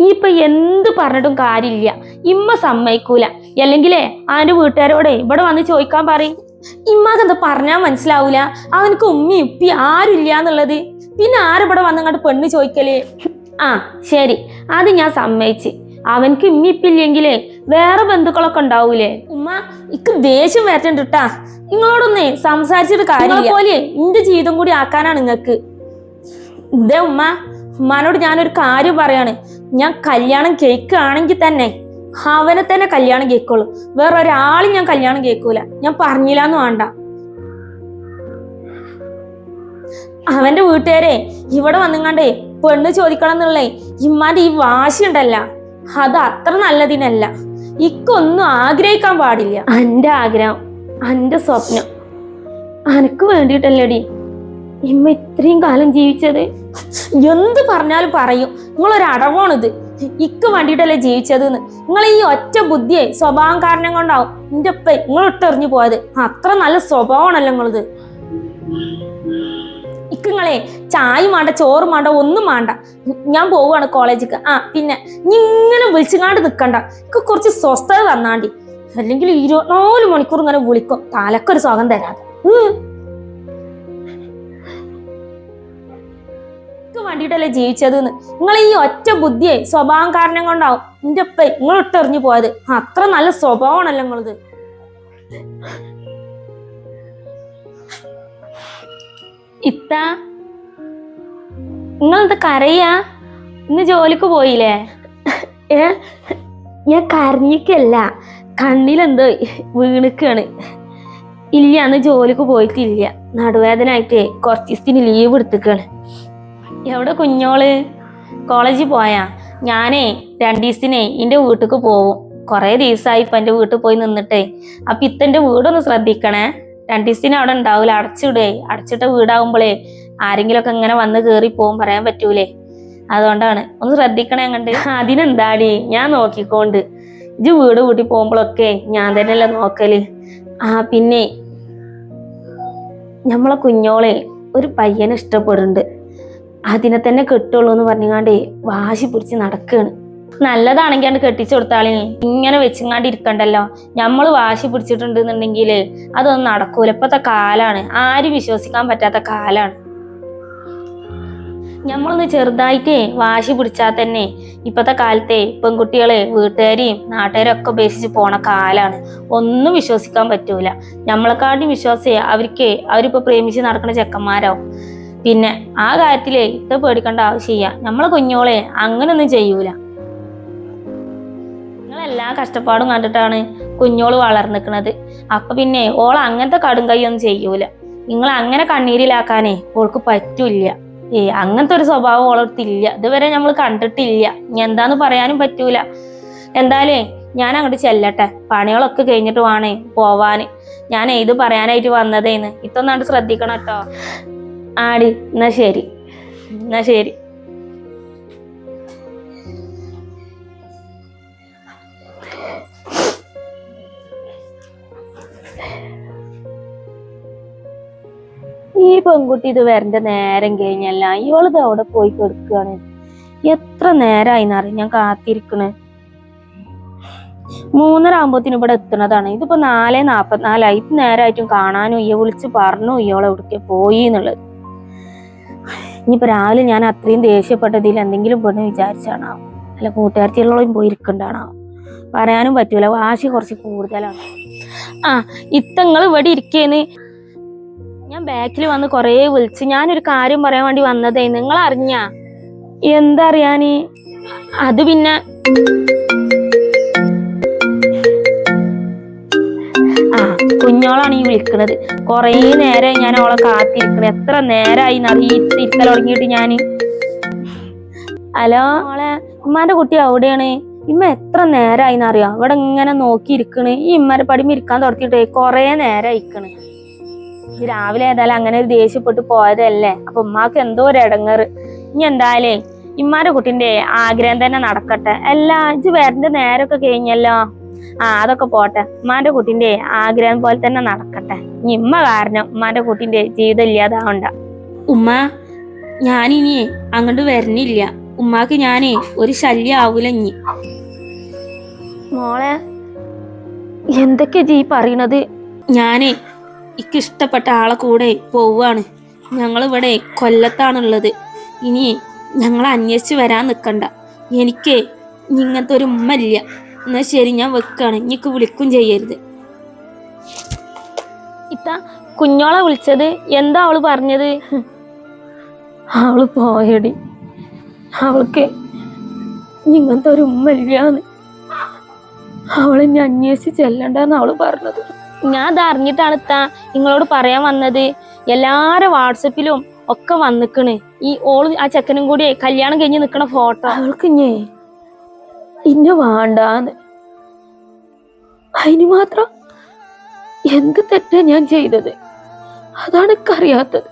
ഈ ഇപ്പൊ എന്ത് പറഞ്ഞിട്ടും കാര്യമില്ല. ഇമ്മ സമ്മതിക്കൂല. അല്ലെങ്കിലേ ആന്റെ വീട്ടുകാരോടെ ഇവിടെ വന്ന് ചോദിക്കാൻ പറയും. ഇമ്മക്കെന്താ പറഞ്ഞാൽ മനസ്സിലാവൂല. അവനക്ക് ഉമ്മി ഉപ്പി ആരുമില്ല എന്നുള്ളത്. പിന്നെ ആരിവിടെ വന്നങ്ങോട്ട് പെണ്ണ് ചോദിക്കലേ? ആ ശരി. അത് ഞാൻ സമ്മതിച്ച്. അവനക്ക് ഇമ്മി ഇപ്പില്ലെങ്കിലേ വേറെ ബന്ധുക്കളൊക്കെ ഉണ്ടാവൂലേ. ഉമ്മ ഇക്ക് ദേഷ്യം വരട്ടുണ്ട് ട്ടാ. നിങ്ങളോടൊന്നേ സംസാരിച്ചിട്ട് കാര്യമില്ല. പോലെ എന്റെ ജീവിതം കൂടി ആക്കാനാണ് നിങ്ങക്ക് ഇതേ ഉമ്മ ഉമ്മാനോട് ഞാനൊരു കാര്യം പറയാണ്. ഞാൻ കല്യാണം കേൾക്കുകയാണെങ്കിൽ തന്നെ അവനെ തന്നെ കല്യാണം കേൾക്കുള്ളൂ വേറെ ഒരാളും ഞാൻ കല്യാണം കേൾക്കൂല ഞാൻ പറഞ്ഞില്ലാന്ന് വേണ്ട. അവന്റെ വീട്ടുകാരെ ഇവിടെ വന്നുങ്ങാണ്ടേ പെണ്ണ് ചോദിക്കണം എന്നുള്ളേ ഇമ്മാന്റെ ഈ വാശി ഉണ്ടല്ല അത് അത്ര നല്ലതിനല്ല. ഇക്കൊന്നും ആഗ്രഹിക്കാൻ പാടില്ല. എന്റെ ആഗ്രഹം എന്റെ സ്വപ്നം. അനക്ക് വേണ്ടിയിട്ടല്ലേടി? ഇമ്മ ഇത്രയും കാലം ജീവിച്ചത്? എന്ത് പറഞ്ഞാലും പറയും. നിങ്ങളൊരു അടവാണിത് ഇക്ക് വേണ്ടിയിട്ടല്ലേ ജീവിച്ചത് നിങ്ങൾ ഈ ഒറ്റ ബുദ്ധിയെ സ്വഭാവം കാരണം കൊണ്ടാവും നിന്റെ ഉപ്പ നിങ്ങൾ ഇട്ടെറിഞ്ഞു പോയത്. അത്ര നല്ല സ്വഭാവമാണല്ലോ നിങ്ങളത്. ഇക്കുങ്ങളെ ചായ വേണ്ട ചോറ് വേണ്ട ഒന്നും വേണ്ട ഞാൻ പോവുകയാണ് കോളേജിക്ക്. ആ പിന്നെ ഇങ്ങനെ വിളിച്ചുങ്ങാണ്ട് നിൽക്കണ്ട ഇക്ക് കുറച്ച് സ്വസ്ഥത തന്നാണ്ടി അല്ലെങ്കിൽ ഇരുപത്തിനാല് മണിക്കൂർ ഇങ്ങനെ വിളിക്കും. തലക്കൊരു സുഖം തരാതെ. വേണ്ടിയിട്ടല്ലേ ജീവിച്ചത് എന്ന് നിങ്ങൾ ഈ ഒറ്റ ബുദ്ധിയെ സ്വഭാവം കാരണം കൊണ്ടാവും എന്റെ ഉപ്പ നിങ്ങൾ ഇട്ടെറിഞ്ഞു പോയത്. അത്ര നല്ല സ്വഭാവമാണല്ലോ നിങ്ങളത്. ഇത്ത നിങ്ങളെന്താ കരയാ? ഇന്ന് ജോലിക്ക് പോയില്ലേ? ഏ? ഞാൻ കരഞ്ഞിക്കല്ല കണ്ണിലെന്തോ വീണുക്കാണ്. ഇല്ല അന്ന് ജോലിക്ക് പോയിട്ടില്ല. നടുവേദന ആയിട്ടേ കുറച്ച് ദിവസത്തിന് ലീവ് എടുത്തിക്കാണ്. എവിടെ കുഞ്ഞോൾ? കോളേജിൽ പോയാ? ഞാനേ രണ്ടു എന്റെ വീട്ടിക്ക് പോവും. കുറേ ദിവസമായി ഇപ്പം എന്റെ വീട്ടിൽ പോയി നിന്നിട്ടേ. അപ്പം ഇത്തന്റെ വീടൊന്ന് ശ്രദ്ധിക്കണേ. രണ്ടു ദിവസത്തിന് അവിടെ ഉണ്ടാവില്ല അടച്ചിടേ. അടച്ചിട്ട വീടാവുമ്പോഴേ ആരെങ്കിലുമൊക്കെ ഇങ്ങനെ വന്ന് കയറി പോകും പറയാൻ പറ്റൂലേ. അതുകൊണ്ടാണ്. ഒന്ന് ശ്രദ്ധിക്കണേ അങ്ങണ്ട് അതിനെന്താടി? ഞാൻ നോക്കിക്കോണ്ട്. ഇജ് വീട് കൂട്ടി പോകുമ്പോഴൊക്കെ ഞാൻ തന്നെയല്ലേ നോക്കൽ. ആ പിന്നെ. നമ്മളെ കുഞ്ഞോളെ ഒരു പയ്യനെ ഇഷ്ടപ്പെടുന്നുണ്ട്. അതിനെ തന്നെ കെട്ടുള്ളൂ എന്ന് പറഞ്ഞുകൊണ്ട് വാശി പിടിച്ച് നടക്കുകയാണ് നല്ലതാണെങ്കിൽ കെട്ടിച്ചു കൊടുത്താളി ഇങ്ങനെ വെച്ചിങ്ങാണ്ട് ഇരിക്കണ്ടല്ലോ. നമ്മൾ വാശി പിടിച്ചിട്ടുണ്ടെന്നുണ്ടെങ്കിൽ അതൊന്നും നടക്കൂല. ഇപ്പത്തെ കാലാണ്. ആരും വിശ്വസിക്കാൻ പറ്റാത്ത കാലാണ്. നമ്മളൊന്ന് ചെറുതായിട്ടേ വാശി പിടിച്ചാൽ തന്നെ ഇപ്പത്തെ കാലത്തെ പെൺകുട്ടികളെ വീട്ടുകാരെയും നാട്ടുകാരും ഒക്കെ ഉപേക്ഷിച്ച് പോണ കാലാണ്. ഒന്നും വിശ്വസിക്കാൻ പറ്റൂല. നമ്മളെക്കാട്ടും വിശ്വാസേ അവർക്ക് അവരിപ്പോ പ്രേമിച്ച് നടക്കുന്ന ചെക്കന്മാരാവും പിന്നെ ആ കാര്യത്തിലേ ഇത്ര പേടിക്കേണ്ട ആവശ്യമില്ല. നമ്മളെ കുഞ്ഞോളെ അങ്ങനൊന്നും ചെയ്യൂല. നിങ്ങളെല്ലാ കഷ്ടപ്പാടും കണ്ടിട്ടാണ് കുഞ്ഞോൾ വളർന്നിക്കണത്. അപ്പൊ പിന്നെ ഓൾ അങ്ങനത്തെ കടും കൈയൊന്നും ചെയ്യൂല. നിങ്ങൾ അങ്ങനെ കണ്ണീരിലാക്കാനേ ഓൾക്ക് പറ്റൂല ഏ അങ്ങനത്തെ ഒരു സ്വഭാവം ഓളടുത്തില്ല ഇതുവരെ നമ്മൾ കണ്ടിട്ടില്ല. ഇനി എന്താന്ന് പറയാനും പറ്റൂല. എന്തായാലേ ഞാൻ അങ്ങോട്ട് ചെല്ലട്ടെ. പണികളൊക്കെ കഴിഞ്ഞിട്ട് വേണേ പോവാന്. ഞാൻ ഇത് പറയാനായിട്ട് വന്നതേന്ന്. ഇതൊന്നാണ്ട് ശ്രദ്ധിക്കണം കേട്ടോ. ആടി എന്നാ ശരി. എന്നാ ശരി. ഈ പെൺകുട്ടി ഇത് വരണ്ട നേരം കഴിഞ്ഞല്ല. ഇവളിത് അവിടെ പോയി കൊടുക്കുകയാണ്? എത്ര നേരമായിന്നറിയ ഞാൻ കാത്തിരിക്കണ്. മൂന്നര ആകുമ്പോത്തിന് ഇവിടെ എത്തുന്നതാണ്. ഇതിപ്പോ നാലേ നാപ്പത്തിനാലായി. നേരമായിട്ടും കാണാനും ഇയ വിളിച്ച് പറഞ്ഞു ഇയാളെ എവിടേക്ക് പോയി എന്നുള്ളത് ഇനിയിപ്പോ രാവിലെ ഞാൻ അത്രയും ദേഷ്യപ്പെട്ടതിൽ എന്തെങ്കിലും പെണ്ണ് വിചാരിച്ചാണോ? അല്ല കൂട്ടുകാർത്തികളോളം പോയി ഇരിക്കണ്ടാണോ പറയാനും പറ്റൂല. വാശി കുറച്ച് കൂടുതലാണ്. ആ ഇത്തങ്ങൾ ഇവിടെ ഇരിക്കേന്ന്. ഞാൻ ബാക്കിൽ വന്ന് കുറേ വിളിച്ച്. ഞാനൊരു കാര്യം പറയാൻ വേണ്ടി വന്നതേ നിങ്ങൾ അറിഞ്ഞ എന്തറിയാന് അത് പിന്നെ കുഞ്ഞോളാണ് ഈ വിളിക്കുന്നത് കൊറേ നേരമായി ഞാൻ അവളെ കാത്തിരിക്കണത് എത്ര നേരമായി ഇരിക്കൽ തുടങ്ങിയിട്ട് ഞാൻ ഹലോ? അവളെ ഉമ്മാന്റെ കുട്ടി എവിടെയാണ് ഇമ്മ എത്ര നേരമായി എന്നറിയാം ഇവിടെ ഇങ്ങനെ നോക്കിയിരിക്കണ്. ഈ ഇമ്മരെ പടിമ ഇരിക്കാൻ തുടങ്ങിയിട്ടേ കൊറേ നേരം ഇരിക്കണ് രാവിലെ ഏതായാലും അങ്ങനെ ഒരു ദേഷ്യപ്പെട്ട് പോയതല്ലേ? അപ്പൊ ഉമ്മാക്ക് എന്തോ ഒരു ഇടങ്ങറ് ഇനി എന്തായാലേ ഇമ്മാന്റെ കുട്ടിന്റെ ആഗ്രഹം തന്നെ നടക്കട്ടെ. എല്ലാ ഇജ് വരന്റെ നേരമൊക്കെ കഴിഞ്ഞല്ലോ. ആ അതൊക്കെ പോട്ടെ. ഉമ്മാന്റെ കുട്ടിന്റെ ആഗ്രഹം പോലെ തന്നെ നടക്കട്ടെ. ഇനി ഉമ്മ കാരണം ഉമ്മാന്റെ കുട്ടിന്റെ ജീവിതം ഇല്ലാതാവണ്ട. ഉമ്മ ഞാനിനി അങ്ങോട്ട് വരണില്ല ഉമ്മാക്ക് ഞാനേ ഒരു ശല്യം ആവൂല ഇനി. മോളെ എന്തൊക്കെ ജീ പറയണത്? ഞാനേ ഇക്കിഷ്ടപ്പെട്ട ആളെ കൂടെ പോവാണ്. ഞങ്ങളിവിടെ കൊല്ലത്താണുള്ളത്. ഇനി ഞങ്ങൾ അന്വേഷിച്ച് വരാൻ നിൽക്കണ്ട എനിക്ക് ഇങ്ങനത്തെ ഒരു ഉമ്മ ഇല്ല. എന്നാ ശരി ഞാൻ വെക്കാണ്. ഇനിക്ക് വിളിക്കും ചെയ്യരുത്. ഇത്ത കുഞ്ഞോളെ വിളിച്ചത് എന്താ അവൾ പറഞ്ഞത്? അവൾ പോയടി. അവൾക്ക് ഇങ്ങനത്തെ ഒരു ഉമ്മ ഇല്ലാന്ന്. അവളെ ഞാൻ അന്വേഷിച്ച് ചെല്ലണ്ടെന്ന് അവൾ പറഞ്ഞത്. ഞാൻ അത് അറിഞ്ഞിട്ടാണ് ഇത്ത നിങ്ങളോട് പറയാൻ വന്നത്. എല്ലാരും വാട്സപ്പിലും ഒക്കെ വന്നിക്കണ്. ഈ ഓൾ ആ ചെക്കനും കൂടി കല്യാണം കഴിഞ്ഞ് നിക്കണ ഫോട്ടോ. അവൾക്ക് ഇഞ്ഞേ ഇന്ന വേണ്ടാന്ന്. അതിന് മാത്രം എന്ത് തെറ്റാ ഞാൻ ചെയ്തത്? അതാണ് എനിക്കറിയാത്തത്.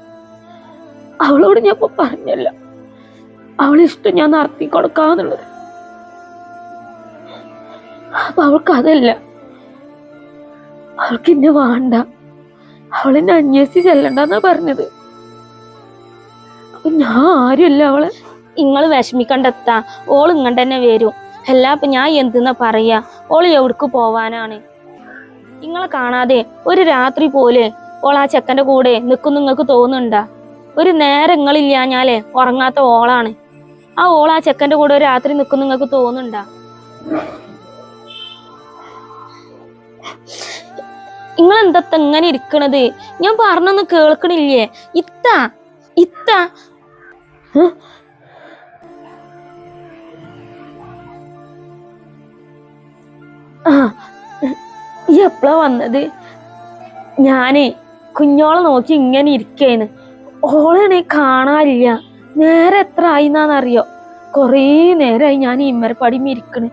അവളോട് ഞാൻ ഇപ്പൊ പറഞ്ഞല്ല. അവളിഷ്ടം ഞാൻ നടത്തി കൊടുക്കാന്നുള്ളത്. അപ്പൊ അവൾക്ക് അതല്ല. അവൾക്ക് എന്നെ വേണ്ട. അവളെന്നെ അന്വേഷിച്ച് ചെല്ലണ്ടെന്നാ പറഞ്ഞത്. അപ്പൊ ഞാൻ ആരുമല്ല അവളെ. നിങ്ങൾ വിഷമിക്കണ്ടെത്താ. ഓൾ ഇങ്ങോട്ട് തന്നെ വരും. അല്ല അപ്പൊ ഞാൻ എന്തെന്നാ പറയാ? ഓൾ എവിടേക്ക് പോവാനാണ്? നിങ്ങളെ കാണാതെ ഒരു രാത്രി പോലെ ഓൾ ആ ചെക്കന്റെ കൂടെ നിൽക്കും നിങ്ങൾക്ക് തോന്നുന്നുണ്ടാ? ഒരു നേരം നിങ്ങളില്ലാഞ്ഞാലേ ഉറങ്ങാത്ത ഓളാണ്. ആ ഓൾ ആ ചെക്കന്റെ കൂടെ ഒരു രാത്രി നിൽക്കും നിങ്ങൾക്ക് തോന്നുന്നുണ്ടാ? നിങ്ങൾ എന്താ ഇങ്ങനെ ഇരിക്കണത്? ഞാൻ പറഞ്ഞൊന്നും കേൾക്കണില്ലേ? ഇത്ത ഇത്ത. ആ ഈ എപ്പോഴാ വന്നത്? ഞാനേ കുഞ്ഞോളെ നോക്കി ഇങ്ങനെ ഇരിക്കേന്ന് ഓളെയാണെ കാണാനില്ല. നേരെ എത്ര ആയിന്നാന്നറിയോ? കൊറേ നേരമായി ഞാൻ ഈ ഇമ്മരപ്പടിമ ഇരിക്കണ്.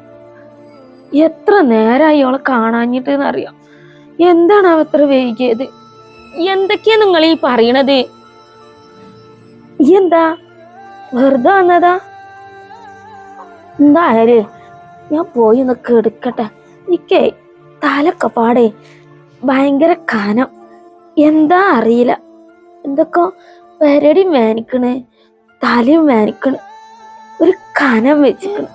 എത്ര നേരമായി ഓളെ കാണാഞ്ഞിട്ട് എന്നറിയോ എന്താണ് അവ എത്ര വൈകിയത്? എന്തൊക്കെയാ നിങ്ങൾ ഈ പറയണത്? എന്താ വെറുതെ വന്നതാ? എന്തായാലേ ഞാൻ പോയി ഒന്ന് കെടുക്കട്ടെ. എനിക്കേ തലൊക്കെ പാടെ. ഭയങ്കര കാനം. എന്താ അറിയില്ല. എന്തൊക്കെ പെരടിയും വേനിക്കണ് തലയും വേനിക്കണ്. ഒരു കനം വെച്ചിക്കണ്.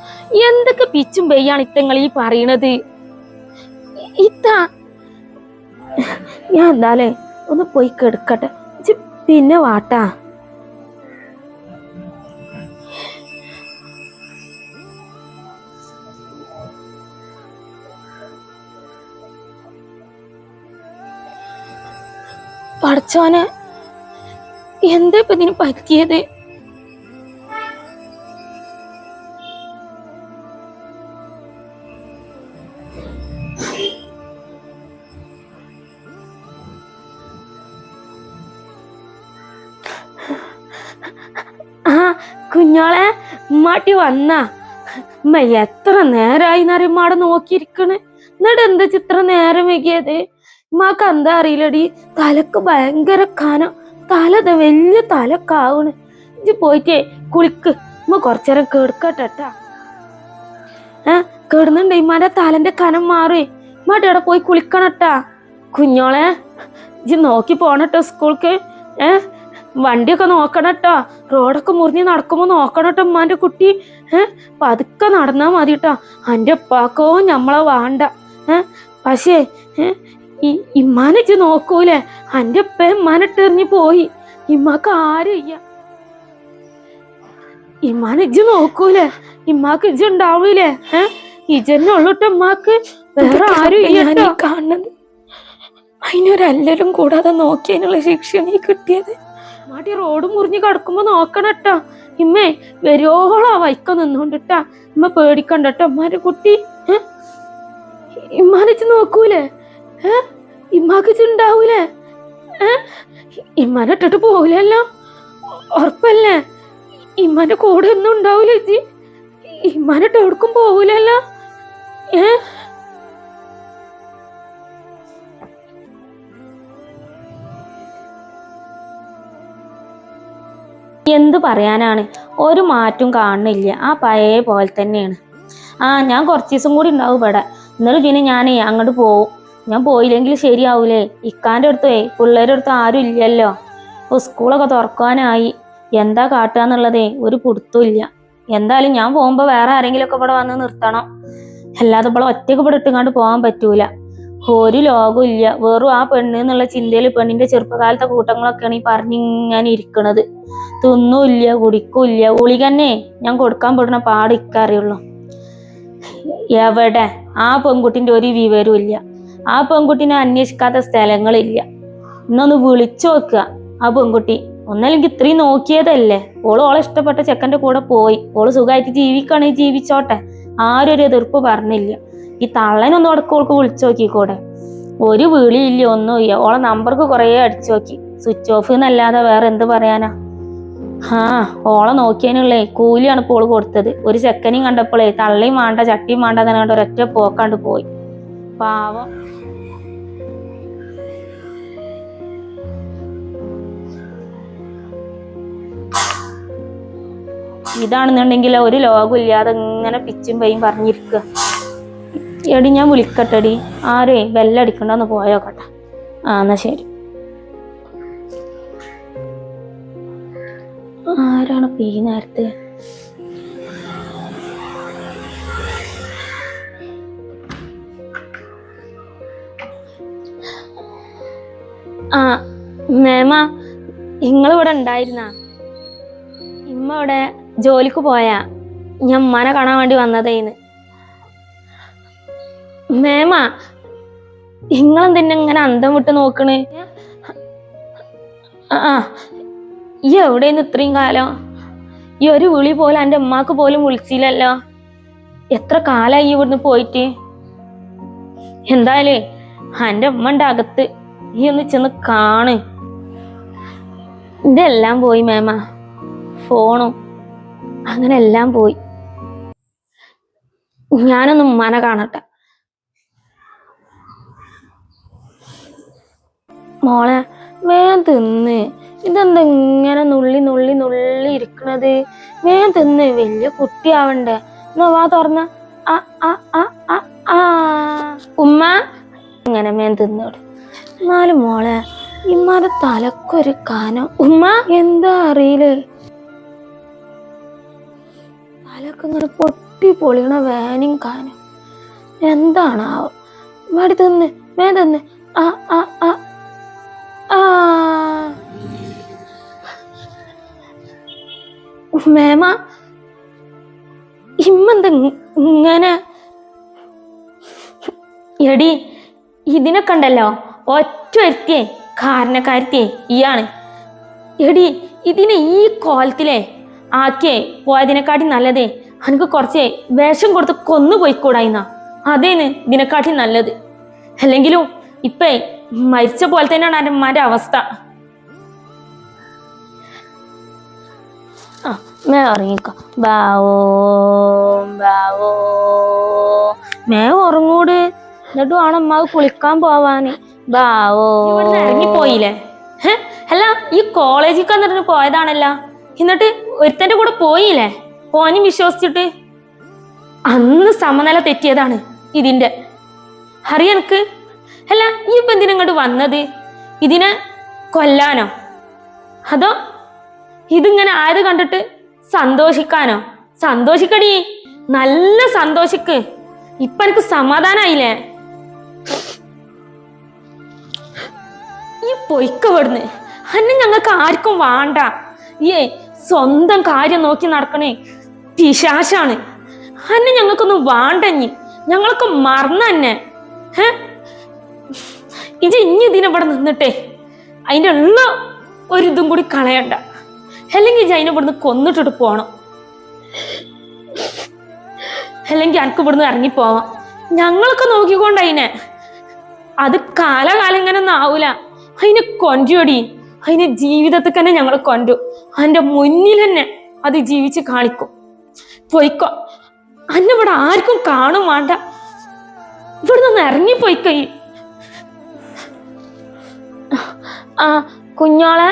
എന്തൊക്കെ പിച്ചും പെയ്യാണ് ഇത്തങ്ങൾ ഈ പറയണത്? ഇത്താ ഞാൻ എന്താലേ ഒന്ന് പോയി കെടുക്കട്ടെ. പിന്നെ വാട്ടാ. പഠിച്ചോനെ എന്താ ഇപ്പൊ ഇതിന് പറ്റിയത്? ആ കുഞ്ഞോളെ ഉമ്മാട്ടി വന്നാ. ഉമ്മ എത്ര നേരായി നോക്കിയിരിക്കണേ നോക്കിയിരിക്കണ്. എന്നിട്ട് എന്താ ചിത്ര നേരം വൈകിയത്? ഉമ്മാക്ക് എന്താ അറിയില്ലടി? തലക്ക് ഭയങ്കര കനം. തല വലിയ തലക്കാവണ്. ഇജ്ജ് പോയിട്ടേ കുളിക്ക്. ഉമ്മ കുറച്ചേരം കേടുക്കട്ടെട്ടാ ഏ കേടുന്നുണ്ട്. ഇമ്മാന്റെ തലന്റെ കനം മാറേ. ഉമ്മാട്ടി ഇവിടെ പോയി കുളിക്കണട്ടാ കുഞ്ഞോളെ ഇജ്ജ് നോക്കി പോണട്ടോ സ്കൂൾക്ക്. ഏ വണ്ടിയൊക്കെ നോക്കണട്ടോ റോഡൊക്കെ മുറിഞ്ഞ് നടക്കുമ്പോ നോക്കണട്ടോ ഉമ്മാന്റെ കുട്ടി. ഏ പതുക്കെ നടന്നാ മതി കേട്ടോ അന്റെ ഉപ്പാക്കോ ഞമ്മളെ വേണ്ട. ഏ പക്ഷേ ഏ ഈ ഇമ്മാനെ ഇജ്ജ് നോക്കൂലേ? അന്റെ ഉപ്പ ഇമ്മാനിട്ടെറിഞ്ഞ് പോയി. ഇമ്മാക്ക് ആരും ഇയ്യ ഇമ്മാനെ ഇജ്ജ് നോക്കൂലേ? ഇമ്മാക്ക് ഇജ്ജ് ഉണ്ടാവൂലേ? ഏ? ഇജന്നെ ഉള്ളുട്ടോ ഇമ്മാക്ക്. വേറെ ആരും കാണുന്നത്. അതിനൊരല്ലരും കൂടാതെ നോക്കിയതിനുള്ള ശിക്ഷയാണ് ഈ കിട്ടിയത്. മാട്ടി റോഡ് മുറിഞ്ഞ് കിടക്കുമ്പോ കേട്ടോ ഇമ്മേ വരോളാ വൈക്ക നിന്നോണ്ടിട്ടാ ഇമ്മ പേടിക്കണ്ടട്ടോ ഉമ്മാന്റെ കുട്ടി ഏ? ഇമ്മാനിച്ച് നോക്കൂലേ? ഇമ്മാക്ക് ഉണ്ടാവൂലേ ഏ? ഇമ്മാനെ ഇട്ടിട്ട് പോവില്ലല്ലോ? ഉറപ്പല്ലേ? ഇമ്മാന്റെ കൂടെ ഒന്നും ഉണ്ടാവൂലേ ജി ഇമ്മാനിട്ട് എവിടേക്കും പോവൂലല്ലോ ഏ? എന്ത് പറയാനാണ്? ഒരു മാറ്റം കാണുന്നില്ല. ആ പഴയ പോലെ തന്നെയാണ്. ആ ഞാൻ കുറച്ച് ദിവസം കൂടി ഉണ്ടാവും ഇവിടെ. എന്നാലും പിന്നെ ഞാൻ അങ്ങോട്ട് പോവും. ഞാൻ പോയില്ലെങ്കിൽ ശരിയാവൂലേ? ഇക്കാന്റെ അടുത്തേ പിള്ളേരുടെ അടുത്ത് ആരും ഇല്ലല്ലോ. ഇപ്പോൾ സ്കൂളൊക്കെ തുറക്കാനായി എന്താ കാട്ടുക എന്നുള്ളതേ ഒരു പുടുത്തുമില്ല എന്തായാലും ഞാൻ പോകുമ്പോൾ വേറെ ആരെങ്കിലുമൊക്കെ ഇവിടെ വന്ന് നിർത്തണം. അല്ലാതെ ഇവിടെ ഒറ്റയ്ക്ക് ഇവിടെ ഇട്ടുകൊണ്ട് പോകാൻ പറ്റൂല. ഒരു ലോകവും ഇല്ല. വെറും ആ പെണ്ണ് എന്നുള്ള ചിന്തയിൽ പെണ്ണിന്റെ ചെറുപ്പകാലത്തെ കൂട്ടങ്ങളൊക്കെയാണ് ഈ പറഞ്ഞിങ്ങനെ ഇരിക്കണത്. തിന്നൂല്ല കുടിക്കൂല്ല തന്നെ ഞാൻ കൊടുക്കാൻ പെടുന്ന പാട് ഇക്കറിയുള്ളൂ. എവിടെ? ആ പെൺകുട്ടിന്റെ ഒരു വിവരവും ഇല്ല. ആ പെൺകുട്ടിനെ അന്വേഷിക്കാത്ത സ്ഥലങ്ങളില്ല. ഇന്നൊന്ന് വിളിച്ചു നോക്കുക. ആ പെൺകുട്ടി ഒന്നല്ലെങ്കിൽ ഇത്രയും നോക്കിയതല്ലേ? ഓൾ ഓളെ ഇഷ്ടപ്പെട്ട ചെക്കന്റെ കൂടെ പോയി. ഓൾ സുഖമായിട്ട് ജീവിക്കുകയാണെങ്കിൽ ജീവിച്ചോട്ടെ. ആരും ഒരു എതിർപ്പ് പറഞ്ഞില്ല. ഈ തള്ളനൊന്നും അടക്കം ഓൾക്ക് വിളിച്ചു നോക്കിക്കൂടെ? ഒരു വിളിയില്ല ഒന്നുമില്ല. ഓളെ നമ്പർക്ക് കുറേ അടിച്ചു നോക്കി. സ്വിച്ച് ഓഫ് എന്നല്ലാതെ വേറെ എന്ത് പറയാനാ? ആ ഓളെ നോക്കിയതിനുള്ളേ കൂലിയാണ് ഇപ്പോൾ കൊടുത്തത്. ഒരു ചെക്കനെയും കണ്ടപ്പോഴേ തള്ളിയും വേണ്ട ചട്ടിയും വേണ്ട തന്നെ കണ്ട് ഒരൊറ്റ പോക്കാണ്ട് പോയി. പാവം. ഇതാണെന്നുണ്ടെങ്കിൽ ഒരു ലോകം ഇല്ലാതെ ഇങ്ങനെ പിച്ചും പൈയും പറഞ്ഞിരിക്കുക. എടി ഞാൻ വിളിക്കട്ടെടി. ആരേ? ബെല്ലടിക്കണ്ടെന്ന് പോയോക്കട്ടെ ആ എന്നാ ശരി. ആരാണ് പീ നേരത്ത്? ആ മേമ ഉണ്ടായിരുന്ന? ഇമ്മ ഇവിടെ ജോലിക്ക് പോയാ? ഞാൻ ഉമ്മാനെ കാണാൻ വേണ്ടി വന്നതേന്ന്. മേമ നിങ്ങളെന്തിന്നെ ഇങ്ങനെ അന്തം വിട്ട് നോക്കണ്? ആ ഈ എവിടെയെന്ന് ഇത്രയും കാലം? ഈ ഒരു വിളി പോലെ എന്റെ ഉമ്മാക്ക് പോലും വിളിച്ചില്ലല്ലോ. എത്ര കാലായി ഈ ഇവിടുന്ന് പോയിട്ട്? എന്തായാലേ എന്റെ ഉമ്മ ഉണ്ട് അകത്ത് ഈ ഒന്ന് ചെന്ന് കാണ്. ഇതെല്ലാം പോയി മേമ. ഫോണും അങ്ങനെ എല്ലാം പോയി. ഞാനൊന്നും മന കാണട്ടെ. മോളെ വേഗം തിന്ന്. ഇതെന്താ ഇങ്ങനെ നുള്ളി നുള്ളി നുള്ളി ഇരിക്കണത്? വേഗം തിന്ന്. വലിയ കുട്ടിയാവണ്ടേ. എന്നാ വാ തുറന്ന. ഉമ്മ ഇങ്ങനെ മേൻ തിന്നോട്. എന്നാലും മോളെ. ഇമ്മാരെ തലക്കൊരു കാനം. ഉമ്മ എന്താ അറിയില്ലേ തലക്ക് ഇങ്ങനെ പൊട്ടി പൊളിയണ വേനയും കാനം. എന്താണാവോ മടി തിന്ന് വേ തിന്ന്. ആ ആ ആ. ആ. മേമ ഇമ്മെന്താ ഇങ്- ഇങ്ങനെ എടി ഇതിനെ കണ്ടല്ലോ ഒറ്റ ഒരുത്തിയെ കാരണക്കാരത്തിയെ ഇയാണ് എടി ഇതിനെ ഈ കോലത്തിലെ ആക്കിയെ പോയതിനെക്കാട്ടി നല്ലതേ. എനിക്ക് കുറച്ച് വേഷം കൊടുത്ത് കൊന്നു പോയിക്കൂടായിന്ന. അതേന്ന് ഇതിനെക്കാട്ടി നല്ലത്. അല്ലെങ്കിലും ഇപ്പേ മരിച്ച പോലെ തന്നെയാണ് ഉമ്മാന്റെ അവസ്ഥ. ആ മേ ഉറങ്ങിക്കോ. ബാവോ ബാവോ മേ ഉറങ്ങൂട്. എന്നിട്ട് വേണം അമ്മാവ് കുളിക്കാൻ പോവാന്. ബാവോ ഇറങ്ങിപ്പോയില്ലേ? അല്ല ഈ കോളേജിൽ കന്നിട്ട് പോയതാണല്ല. എന്നിട്ട് ഒരുത്തന്റെ കൂടെ പോയില്ലേ? പോനും വിശ്വസിച്ചിട്ട്. അന്ന് സമനില തെറ്റിയതാണ് ഇതിന്റെ. അറിയനക്ക് അല്ല ഈ ഇപ്പൊ എന്തിനാ ഇങ്ങോട്ട് വന്നത്? ഇതിനെ കൊല്ലാനോ? അതോ ഇതിങ്ങനെ ആയത് കണ്ടിട്ട് സന്തോഷിക്കാനോ? സന്തോഷിക്കടി. നല്ല സന്തോഷിക്ക്. ഇപ്പൊ എനിക്ക് സമാധാനായില്ലേ? ഈ പൊയ്ക്ക വിടുന്ന് അന്നെ ഞങ്ങൾക്ക് ആർക്കും വേണ്ട. ഏ സ്വന്തം കാര്യം നോക്കി നടക്കണേ. പിശാശാണ്. അന്നെ ഞങ്ങൾക്കൊന്നും വേണ്ടഞ്ഞി ഞങ്ങൾക്ക് മറന്ന തന്നെ. ഇത് ഇനി ഇതിനെ ഇവിടെ നിന്നിട്ടെ. അതിന്റെ ഉള്ള ഒരു കൂടി കളയണ്ട. അല്ലെങ്കിൽ ഇജ് അതിനെ ഇവിടുന്ന് കൊന്നിട്ടിട്ട് പോകണം അല്ലെങ്കിൽ എനിക്ക് ഇവിടുന്ന് ഇറങ്ങിപ്പോവാം. ഞങ്ങളൊക്കെ നോക്കിക്കൊണ്ട് അതിനെ അത് കാലകാലം ഇങ്ങനെ ഒന്നും ആവൂല. അതിനെ കൊണ്ടുപടി അതിനെ ജീവിതത്തിൽ തന്നെ ഞങ്ങൾ കൊണ്ടു അതിന്റെ മുന്നിൽ തന്നെ അത് ജീവിച്ച് കാണിക്കും. പോയിക്കോ. അന്നെ ഇവിടെ ആർക്കും കാണും വേണ്ട. ഇവിടെ നിന്ന് ഇറങ്ങിപ്പോയിക്കൈ ആ കുഞ്ഞോളെ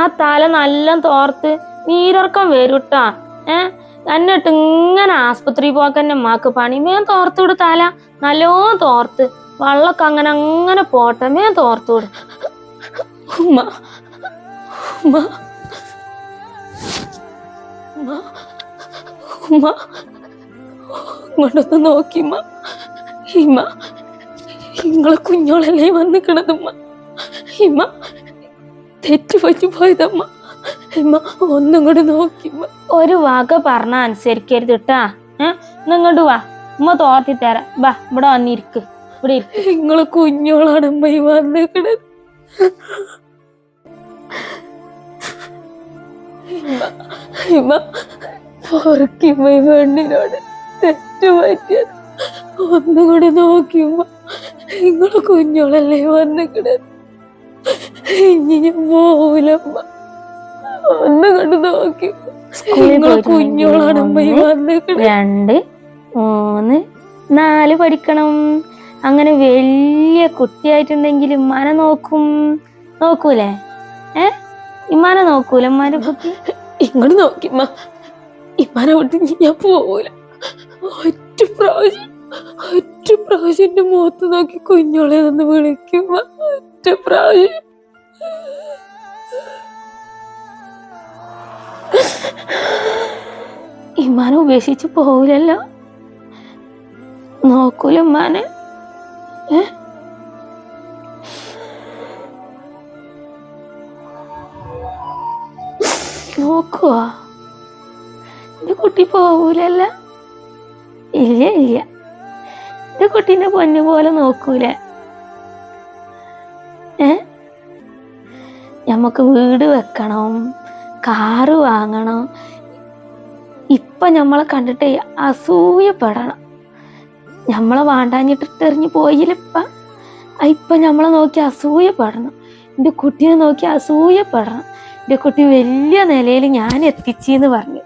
ആ തല നല്ല തോർത്ത് നീരൊറക്കം വരൂട്ടാ. ഏ എന്നിട്ട് ഇങ്ങനെ ആസ്പത്രി പോക്കന്നെ മാക്ക് പണി. തോർത്തു തോർത്തുവിട് തല നല്ലോ തോർത്ത്. വള്ളൊക്കെ അങ്ങനെ അങ്ങനെ പോട്ടമേ തോർത്തോട് ഉമ്മ ഉമ്മ ഉമ്മ ഉമ്മ ഇങ്ങോട്ടൊന്ന് നോക്കിമ്മ ഇമ്മ ഇങ്ങളെ കുഞ്ഞോളല്ലേ വന്നിക്കണതമ്മ ഇമ്മ തെറ്റു പറ്റി പോയതമ്മ ഇമ്മ ഒന്നും കൂടെ നോക്കിമ്മ ഒരു വാക്ക് പറഞ്ഞ അനുസരിക്കരുത് കേട്ടാ ഏഹ് നിങ്ങോട്ട് വാ. ഉമ്മ തോർത്തി തരാം. വാ ഇവിടെ വന്നിരിക്ക്. ഇവിടെ നിങ്ങളെ കുഞ്ഞോളാണ് അമ്മ ഈ വന്നിക്കണത് ഇമ്മ ഈ പെണ്ണിനോട് തെറ്റ് പറ്റിയത്. ഒന്നും കൂടി നോക്കിയുമ്പോ നിങ്ങളെ കുഞ്ഞോളല്ലേ വന്നിക്കണത് ഇനി ഞാൻ പോവില്ലമ്മ ഒന്നും കണ്ട് നോക്കി കുഞ്ഞോളാണ് രണ്ട് മൂന്ന് നാല് പഠിക്കണം. അങ്ങനെ വലിയ കുട്ടിയായിട്ടുണ്ടെങ്കിൽ ഉമ്മാനെ നോക്കും. നോക്കൂലേ? ഏ? ഇമ്മാനെ നോക്കൂല ഉമ്മാനെ കുട്ടി? ഇങ്ങോട്ട് നോക്കി ഇമ്മാനെ വിട്ട് ഞാൻ പോവൂല. ഒറ്റ പ്രാവശ്യം ഒറ്റ പ്രാവശ്യം എന്റെ മുഖത്ത് നോക്കി കുഞ്ഞോളെ നിന്ന് വിളിക്കും ഒറ്റ പ്രാവശ്യം. ഇമ്മാനെ ഉപേക്ഷിച്ച് പോവില്ലല്ലോ നോക്കൂല ഉമ്മാനെ നോക്കുവാ. എന്റെ കുട്ടി പോവൂലല്ല? ഇല്ല ഇല്ല. എന്റെ കുട്ടീനെ പൊന്നു പോലെ നോക്കൂല. ഏ? നമുക്ക് വീട് വെക്കണം കാറ് വാങ്ങണം. ഇപ്പൊ നമ്മളെ കണ്ടിട്ട് അസൂയപ്പെടണം. നമ്മളെ വാണ്ടാഞ്ഞിട്ട് എറിഞ്ഞു പോയില്ലപ്പ. ഇപ്പൊ നമ്മളെ നോക്കി അസൂയപ്പെടണം. എന്റെ കുട്ടീനെ നോക്കി അസൂയപ്പെടണം. എന്റെ കുട്ടി വലിയ നിലയിൽ ഞാൻ എത്തിച്ചെന്ന് പറഞ്ഞു.